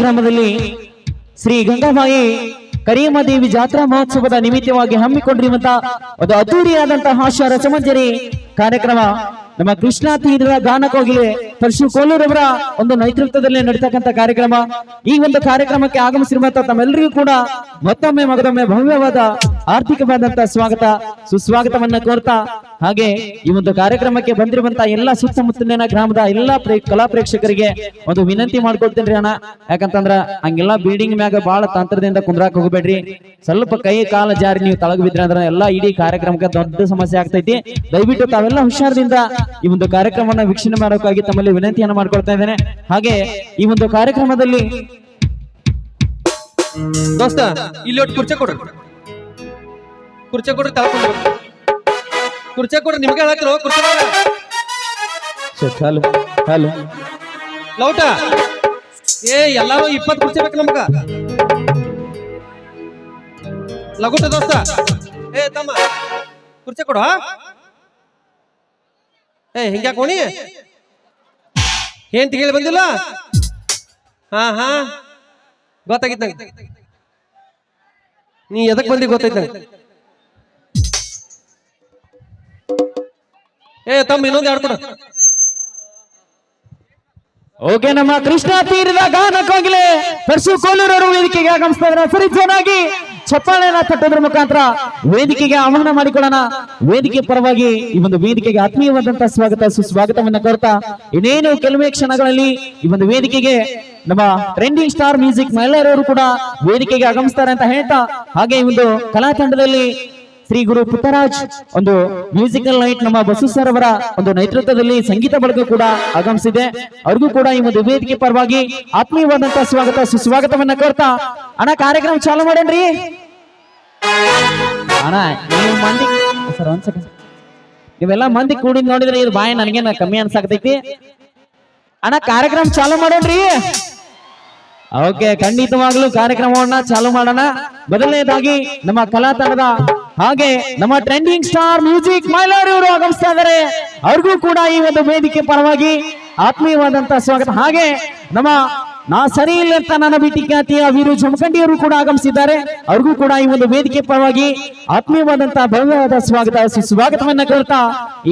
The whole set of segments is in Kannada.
ಗ್ರಾಮದಲ್ಲಿ ಶ್ರೀ ಗಂಗಾಬಾಯಿ ಕರಿಯಮ್ಮದೇವಿ ಜಾತ್ರಾ ಮಹೋತ್ಸವದ ನಿಮಿತ್ತವಾಗಿ ಹಮ್ಮಿಕೊಂಡಿರುವಂತಹ ಒಂದು ಅದ್ದೂರಿಯಾದಂತಹ ಹಾಸ್ಯ ರಸಮಂಜರಿ ಕಾರ್ಯಕ್ರಮ ನಮ್ಮ ಕೃಷ್ಣಾ ತೀರದ ಗಾನಕೋಗಿಲೆ ಪರಶು ಕೋಲೂರವರ ಒಂದು ನೇತೃತ್ವದಲ್ಲಿ ನಡೀತಕ್ಕಂಥ ಕಾರ್ಯಕ್ರಮ. ಈ ಒಂದು ಕಾರ್ಯಕ್ರಮಕ್ಕೆ ಆಗಮಿಸಿರುವಂತಹ ತಮ್ಮೆಲ್ಲರಿಗೂ ಕೂಡ ಮತ್ತೊಮ್ಮೆ ಮಗದೊಮ್ಮೆ ಭವ್ಯವಾದ ಆರ್ಥಿಕವಾದಂತಹ ಸ್ವಾಗತ, ಸುಸ್ವಾಗತವನ್ನ ಕೋರ್ತಾ, ಹಾಗೆ ಈ ಒಂದು ಕಾರ್ಯಕ್ರಮಕ್ಕೆ ಬಂದಿರುವಂತಹ ಎಲ್ಲಾ ಸುತ್ತಮುತ್ತಲಿನ ಗ್ರಾಮದ ಎಲ್ಲಾ ಕಲಾ ಪ್ರೇಕ್ಷಕರಿಗೆ ಒಂದು ವಿನಂತಿ ಮಾಡ್ಕೊಳ್ತೇನ್ರಿ ಅಣ್ಣ. ಯಾಕಂತಂದ್ರ ಹಂಗೆಲ್ಲಾ ಬಿಲ್ಡಿಂಗ್ ಮ್ಯಾಗ ಬಹಳ ತಂತ್ರದಿಂದ ಕುಂದ್ರಾಕ್ ಹೋಗ್ಬೇಡ್ರಿ. ಸ್ವಲ್ಪ ಕೈ, ಕಾಲ ಜಾರಿ ನೀವು ತಳಗ ಬಿದ್ರಿ ಅಂದ್ರ ಎಲ್ಲಾ ಇಡೀ ಕಾರ್ಯಕ್ರಮಕ್ಕೆ ದೊಡ್ಡ ಸಮಸ್ಯೆ ಆಗ್ತೈತಿ. ದಯವಿಟ್ಟು ತಾವೆಲ್ಲ ಹುಷಾರದಿಂದ ಈ ಒಂದು ಕಾರ್ಯಕ್ರಮವನ್ನ ವೀಕ್ಷಣೆ ಮಾಡೋಕ್ಕಾಗಿ ತಮ್ಮಲ್ಲಿ ವಿನಂತಿಯನ್ನ ಮಾಡ್ಕೊಳ್ತಾ ಇದ್ದೇನೆ. ಹಾಗೆ ಈ ಒಂದು ಕಾರ್ಯಕ್ರಮದಲ್ಲಿ ದೋಸ್ತ ಇಲ್ಲಿ ಒಟ್ಟು ಕುರ್ಚೆ ಕೊಡ್ರಿ ಕುರ್ಚೆ ಕೊಡ್ರಿ ತಳ್ಕೊಂಡು ಕುರ್ಚೆ ಕೊಡ್ರಿ ನಿಮ್ಗೆ ಹೇಳಕ್ಕಿರೋ ಕುರ್ಚೆ ಹಲೋ ಹಲೋ ಲೌಟ. ಏ ಎಲ್ಲಾರು ಇಪ್ಪತ್ತು ಕುರ್ಚೆ ಬೇಕು ನಮ್ಗ. ಲಗುಟ ದೋಸ್ತ. ಏ ತಮ್ಮ. ಕುರ್ಚೆ ಕೊಡು? ಏ ಹಿಂಗ್ಯಾ ಕೋಣಿ ಏನ್ ತಿಳಿ ಬಂದಿಲ್ಲ? ಹಾ ಹಾ. ಗೊತ್ತಾಗಿತ್ತು ನಂಗೆ. ನೀ ಎದಕ್ ಬಂದಿ ಗೊತ್ತಾಯ್ತ ನಂಗೆ? ಏ, ತಮ್ಮ ಇನ್ನೊಂದು ಎರಡು ಓಕೆ ನಮ್ಮ ಕೃಷ್ಣ ತೀರದ ಗಾನ ಕೋಗಿಲೆ ಪರಶು ಕೋಲೂರವರು ವೇದಿಕೆಗೆ ಆಗಮಿಸ್ತಾ ಇದ್ದಾರೆ. ಸರಿ ಜೋನಾಗಿ ಚಪ್ಪಾಳೆನ ತಟ್ಟೋದ್ರ ಮುಖಾಂತರ ವೇದಿಕೆಗೆ ಆಹ್ವಾನ ಮಾಡಿಕೊಳ್ಳೋಣ. ವೇದಿಕೆ ಪರವಾಗಿ ಈ ಒಂದು ವೇದಿಕೆಗೆ ಆತ್ಮೀಯವಾದಂತಹ ಸ್ವಾಗತ, ಸುಸ್ವಾಗತವನ್ನ ಕೋರ್ತಾ, ಇನ್ನೇನು ಕೆಲವೇ ಕ್ಷಣಗಳಲ್ಲಿ ಈ ಒಂದು ವೇದಿಕೆಗೆ ನಮ್ಮ ಟ್ರೆಂಡಿಂಗ್ ಸ್ಟಾರ್ ಮ್ಯೂಸಿಕ್ ಮಹಿಳೆಯರವರು ಕೂಡ ವೇದಿಕೆಗೆ ಆಗಮಿಸ್ತಾರೆ ಅಂತ ಹೇಳ್ತಾ, ಹಾಗೆ ಈ ಒಂದು ಕಲಾ ತಂಡದಲ್ಲಿ ಶ್ರೀ ಗುರು ಪುಟ್ಟರಾಜ್, ಒಂದು ಮ್ಯೂಸಿಕಲ್ ನೈಟ್ ನಮ್ಮ ಬಸು ಸರ್ ಅವರ ಒಂದು ನೇತೃತ್ವದಲ್ಲಿ ಸಂಗೀತ ಬಳಗ ಕೂಡ ಆಗಮಿಸಿದೆ. ಅವ್ರಿಗೂ ಕೂಡ ಈ ಒಂದು ವೇದಿಕೆ ಪರವಾಗಿ ಆತ್ಮೀಯವಾದಂತಹ ಸ್ವಾಗತ, ಸುಸ್ವಾಗತವನ್ನ ಕೋರ್ತಾ, ಅಣ್ಣ ಕಾರ್ಯಕ್ರಮ ಚಾಲು ಮಾಡೇನ್ರಿ ಮಂದಿ ಸರ್ ನೀವೆಲ್ಲ ಮಂದಿ ಕೂಡಿ ನೋಡಿದ್ರೆ ಇದು ಬಾಯಿ ನನಗೇನ ಕಮ್ಮಿ ಅನ್ಸಾಕತೈತಿ. ಅಣ್ಣ, ಕಾರ್ಯಕ್ರಮ ಚಾಲು ಮಾಡೋಣ್ರಿ. ಓಕೆ, ಖಂಡಿತವಾಗ್ಲೂ ಕಾರ್ಯಕ್ರಮವನ್ನ ಚಾಲು ಮಾಡೋಣ. ಮೊದಲನೇದಾಗಿ ನಮ್ಮ ಕಲಾ ತಂಡದ ಹಾಗೆ ನಮ್ಮ ಟ್ರೆಂಡಿಂಗ್ ಸ್ಟಾರ್ ಮ್ಯೂಸಿಕ್ ಮೈಲಾರಿ ಅವರು ಆಗಮಿಸ್ತಾ ಇದ್ದಾರೆ. ಅವ್ರಿಗೂ ಕೂಡ ಈ ಒಂದು ವೇದಿಕೆ ಪರವಾಗಿ ಆತ್ಮೀಯವಾದಂತಹ ಸ್ವಾಗತ. ಹಾಗೆ ನಮ್ಮ ನಾ ಸರಿ ಇಲ್ಲ ಅಂತ ನನ್ನ ಬಿಟ್ಟಿ ಖ್ಯಾತಿಯ ವೀರು ಜಮಖಂಡಿಯವರು ಕೂಡ ಆಗಮಿಸಿದ್ದಾರೆ. ಅವ್ರಿಗೂ ಕೂಡ ಈ ಒಂದು ವೇದಿಕೆ ಪರವಾಗಿ ಆತ್ಮೀಯವಾದಂತಹ ಭವ್ಯವಾದ ಸ್ವಾಗತ. ಸುಸ್ವಾಗತವನ್ನ ಕೋರ್ತಾ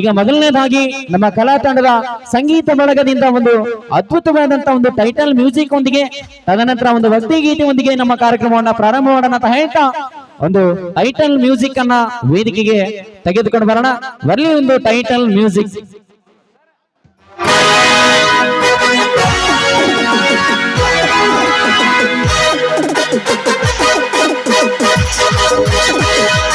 ಈಗ ಮೊದಲನೇದಾಗಿ ನಮ್ಮ ಕಲಾ ತಂಡದ ಸಂಗೀತ ಬಳಗದಿಂದ ಒಂದು ಅದ್ಭುತವಾದಂತಹ ಒಂದು ಟೈಟಲ್ ಮ್ಯೂಸಿಕ್ ಒಂದಿಗೆ, ತದನಂತರ ಒಂದು ಭಕ್ತಿ ಗೀತೆಯೊಂದಿಗೆ ನಮ್ಮ ಕಾರ್ಯಕ್ರಮವನ್ನ ಪ್ರಾರಂಭ ಮಾಡೋಣ ಅಂತ ಹೇಳ್ತಾ ಒಂದು ಟೈಟಲ್ ಮ್ಯೂಸಿಕ್ ಅನ್ನ ವೇದಿಕೆಗೆ ತೆಗೆದುಕೊಂಡು ಬರೋಣ. ಬರಲಿ ಒಂದು title music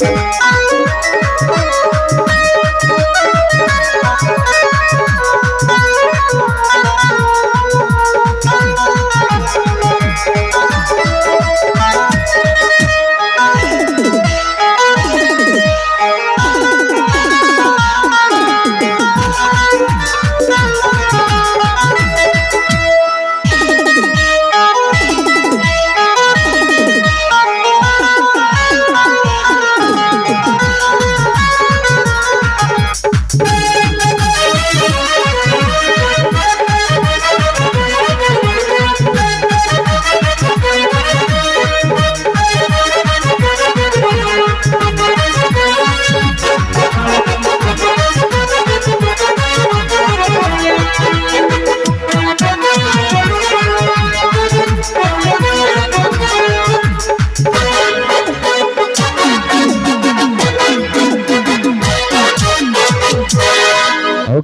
Música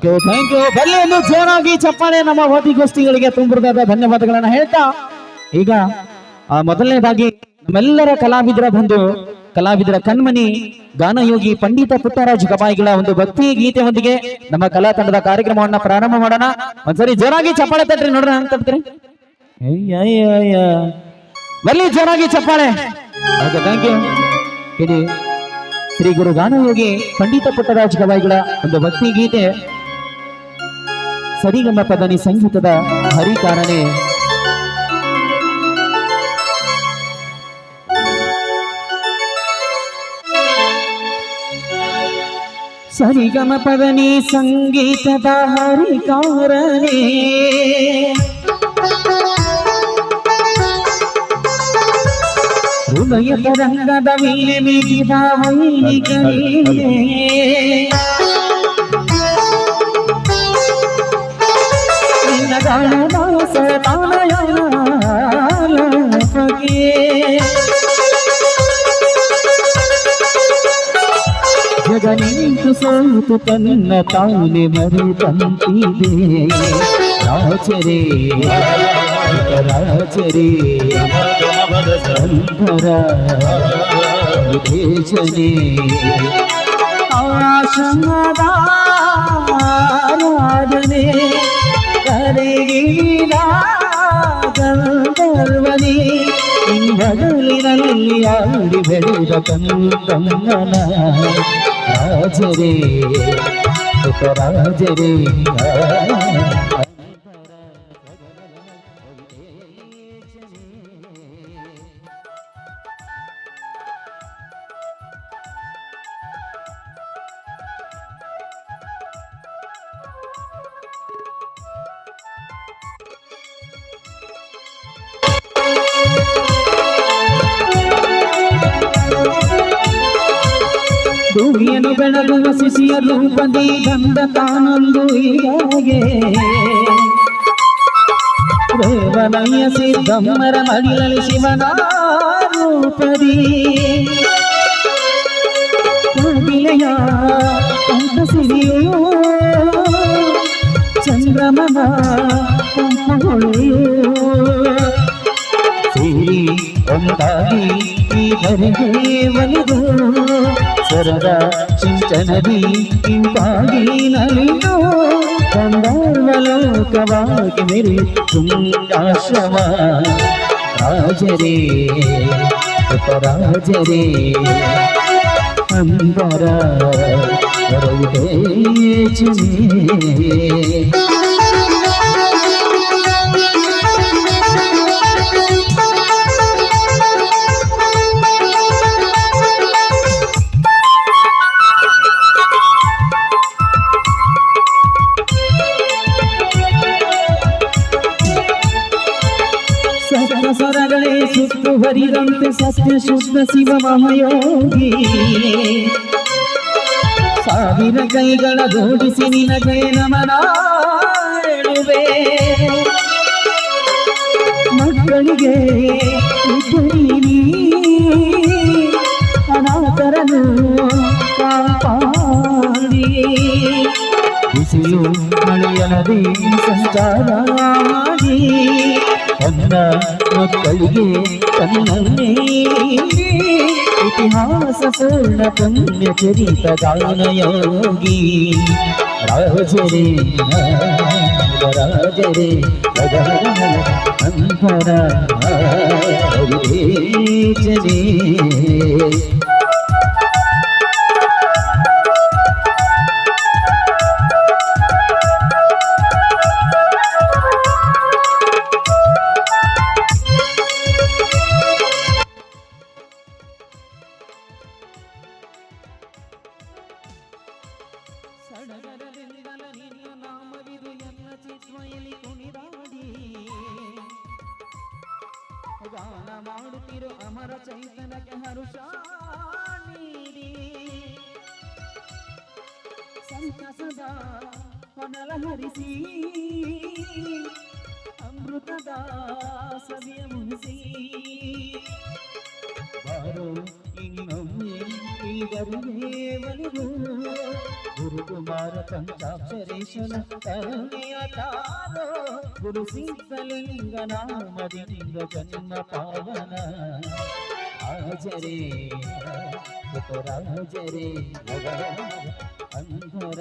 okay thank you ಬರಲಿ ಒಂದು ಜೋರಾಗಿ ಚಪ್ಪಾಳೆ ನಮ್ಮ ಓದಿಗೋಷ್ಠಿಗಳಿಗೆ ತುಂಬಿದಾದ ಧನ್ಯವಾದಗಳನ್ನ ಹೇಳ್ತಾ ಈಗ ಮೊದಲನೇದಾಗಿ ನಮ್ಮೆಲ್ಲರ ಕಲಾವಿದರ ಬಂದು ಕಲಾವಿದರ ಕಣ್ಮನಿ ಗಾನಯೋಗಿ ಪಂಡಿತ ಪುಟ್ಟರಾಜ್ ಗವಾಯಿಗಳ ಒಂದು ಭಕ್ತಿ ಗೀತೆಯೊಂದಿಗೆ ನಮ್ಮ ಕಲಾ ತಂಡದ ಕಾರ್ಯಕ್ರಮವನ್ನ ಪ್ರಾರಂಭ ಮಾಡೋಣ. ಒಂದ್ಸರಿ ಜೋರಾಗಿ ಚಪ್ಪಾಳೆ ತಟ್ರಿ ನೋಡೋಣ ಅಂತ ಬಲ್ಲಿ ಜೋರಾಗಿ ಚಪ್ಪಾಳೆ. ಥ್ಯಾಂಕ್ ಯು ಇಡೀ ಶ್ರೀ ಗುರು ಗಾನಯೋಗಿ ಪಂಡಿತ ಪುಟ್ಟರಾಜ್ ಗವಾಯಿಗಳ ಒಂದು ಭಕ್ತಿ ಗೀತೆ ಸರಿಗಮ ಪದನಿ ಸಂಗೀತದ ಹರಿಕಾರನೆ. ಸರಿಗಮ ಪದನಿ ಸಂಗೀತದ ಹರಿಕಾರನೆ. ಹೃದಯ ತರಂಗದ ಮೇಲೆ ಮೀಟಿದ ವೈಣಿಕರೇ ನಿನ್ನ ಗಾನದಾಸ ತಾನಯಾಲಪಗೆ ಜಗ ನಿಂತು ಸೋತು ತನ್ನ ತಾನೆ ಮರೆತಂತಿದೆ ರಾಜರೇ ರಾಜರೇ ಅಂಧರ ದೇಶನೇ ಆಶಾದಾರಾಧನೆ ಕರೆಗಿನ ಗಂಧರ್ವನೇ ಬದಲಿನಲ್ಲಿ ಆಡಿ ಬೆಳೆದ ಕಂದಮ್ಮನ ರಾಜರೇ ರಾಜರೇ ಭೂಮಿಯನ್ನು ಬೆಳಗುವ ಶಿಶಿಯ ರೂಪದಿ ಬಂದ ತಾನೊಂದು ಹೀಗೆ. ದೇವನಯ್ಯ ಸಿದ್ದಮ್ಮರ ಮಡಿಲಲ್ಲಿ ಶಿವನ ರೂಪದಿ ಕೋಗಿಲೆಯ ಕಂಠಸಿರಿಯೋ ಚಂದ್ರಮನ ಕಂಪುಗಳು ಸೇರಿ ಒಂದಾಗಿ ಈ ಧರೆಗೆ ಒಲಿದು సరదా చింతనది ఇంపాగి నలిలో గంధర్వలోకవాగి మెరి తుంగాశ్రమ రాజరే ఉపరాజరే అంబర రవితేచిని ಹರಿದಂತೆ ಸತ್ಯ ಶುದ್ಧ ಶಿವ ಮಹಯೋಗಿ ಸಾವಿರ ಕೈಗಳ ಜೋಡಿಸಿ ನಿನಗೆ ನಮನಾಡುವೆ ಮಕ್ಕಳಿಗೆ ನೀ ಅನಾಥರನು ಕಾಪಾಡಿ ಬಿಸಿಲು ಮಳೆಯನದಿ ಸಂಚಾರ ಮಾಡಿ ತನ್ನ ಮಕ್ಕಳಿಗೆ ತನ್ನನ್ನೇ ಇತಿಹಾಸ ಪೂರ್ಣ ಪುಣ್ಯ ಚರಿತ ಗಾನಯೋಗಿ ರಾಜರೇ ರಾಜರೇ ಅಂತರ ವಿವೇಚನೆ ಚೈತನ್ಯಕ್ಕೆ ಹರುಷ ನೀಡಿ ಸಂತಸದ ಹೊನಲ ಹರಿಸಿ ಅಮೃತದ ಸವಿಯ ಮುನಿಸಿ ಬಾರೋ ಇನ್ನೊಮ್ಮೆ ಈ ಗರುಡೇ ಒಲಿದು ಗುರು ಸುಕುಮಾರ ಪಂಚಾಕ್ಷರೇಶನ ಕರುಣೆಯ ತಾರೋ ಗುರು ಸಿಂಹಲಿಂಗ ನಾಮದಿಂದ ಜನ್ಮ ಪಾವನ హాజరే ఒకర హాజరే అందర